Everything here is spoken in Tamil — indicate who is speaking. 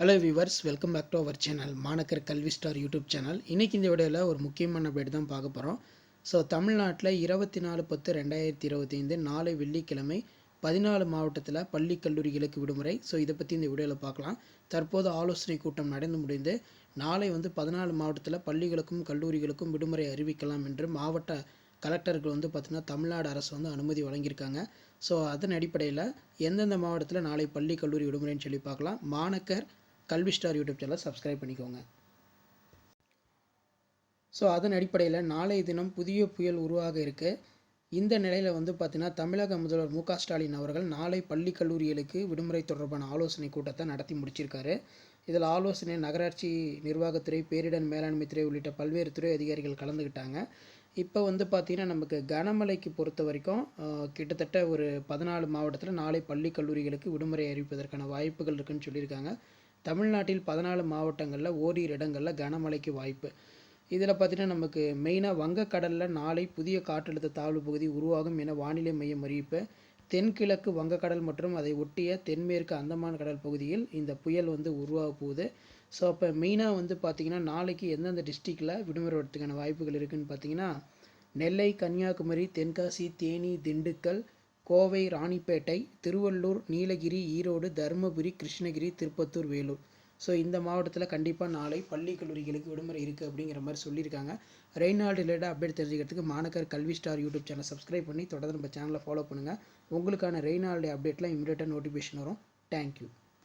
Speaker 1: Hello viewers welcome back to our channel மாணக்கர் கல்வி ஸ்டார் யூடியூப் சேனல் இன்றைக்கி இந்த வீடியோவில் ஒரு முக்கியமான அப்டேட் தான் பார்க்க போகிறோம் ஸோ தமிழ்நாட்டில் இருபத்தி நாலு பத்து ரெண்டாயிரத்தி இருபத்தி ஐந்து நாளை வெள்ளிக்கிழமை பதினாலு மாவட்டத்தில் பள்ளி கல்லூரிகளுக்கு விடுமுறை. ஸோ இதை பற்றி இந்த வீடியோவில் பார்க்கலாம். தற்போது ஆலோசனை கூட்டம் நடந்து முடிந்து நாளை வந்து பதினாலு மாவட்டத்தில் பள்ளிகளுக்கும் கல்லூரிகளுக்கும் விடுமுறை அறிவிக்கலாம் என்று மாவட்ட கலெக்டர்கள் வந்து பார்த்திங்கன்னா தமிழ்நாடு அரசு வந்து அனுமதி வழங்கியிருக்காங்க. ஸோ அதன் அடிப்படையில் எந்தெந்த மாவட்டத்தில் நாளை பள்ளி கல்லூரி விடுமுறைன்னு சொல்லி பார்க்கலாம். மாணக்கர் கல்வி ஸ்டார் யூடியூப் சேனலை சப்ஸ்கிரைப் பண்ணிக்கோங்க. ஸோ அதன் அடிப்படையில் நாளைய தினம் புதிய புயல் உருவாக இருக்கு. இந்த நிலையில் வந்து பார்த்திங்கன்னா தமிழக முதல்வர் மு ஸ்டாலின் அவர்கள் நாளை பள்ளி கல்லூரிகளுக்கு விடுமுறை தொடர்பான ஆலோசனை கூட்டத்தை நடத்தி முடிச்சிருக்காரு. இதில் ஆலோசனை நகராட்சி நிர்வாகத்துறை பேரிடர் மேலாண்மை துறை உள்ளிட்ட பல்வேறு துறை அதிகாரிகள் கலந்துக்கிட்டாங்க இப்போ வந்து பார்த்திங்கன்னா நமக்கு கனமழைக்கு பொறுத்த வரைக்கும் கிட்டத்தட்ட ஒரு பதினாலு மாவட்டத்தில் நாளை பள்ளி கல்லூரிகளுக்கு விடுமுறை அறிவிப்பதற்கான வாய்ப்புகள் இருக்குன்னு சொல்லியிருக்காங்க. தமிழ்நாட்டில் பதினாலு மாவட்டங்களில் ஓரிரு இடங்களில் கனமழைக்கு வாய்ப்பு. இதில் பார்த்தீங்கன்னா நமக்கு மெயினாக வங்கக்கடலில் நாளை புதிய காற்றழுத்த தாழ்வு பகுதி உருவாகும் என வானிலை மையம் அறிவிப்பு. தென்கிழக்கு வங்கக்கடல் மற்றும் அதை ஒட்டிய தென்மேற்கு அந்தமான் கடல் பகுதியில் இந்த புயல் வந்து உருவாக போகுது. ஸோ அப்போ மெயினாக வந்து பார்த்திங்கன்னா நாளைக்கு எந்தெந்த டிஸ்ட்ரிக்டில் விடுமுறை வரதுக்கான வாய்ப்புகள் இருக்குதுன்னு பார்த்தீங்கன்னா நெல்லை கன்னியாகுமரி தென்காசி தேனி திண்டுக்கல் கோவை ராணிப்பேட்டை திருவள்ளூர் நீலகிரி ஈரோடு தருமபுரி கிருஷ்ணகிரி திருப்பத்தூர் வேலூர். ஸோ இந்த மாவட்டத்தில் கண்டிப்பாக நாளை பள்ளி கல்லூரிகளுக்கு விடுமுறை இருக்குது அப்படிங்கிற மாதிரி சொல்லியிருக்காங்க. ரெய்னால்டு ரிலேட்டாக அப்டேட் தெரிஞ்சுக்கிறதுக்கு மாணக்கர் கல்வி ஸ்டார் யூடியூப் சேனல் சப்ஸ்கிரைப் பண்ணி தொடர்ந்து நம்ம சேனலை ஃபாலோ பண்ணுங்கள் உங்களுக்கான ரெய்னால்டே அப்டேட்லாம் இமீடியட்டாக நோட்டிஃபிகேஷன் வரும். தேங்க்யூ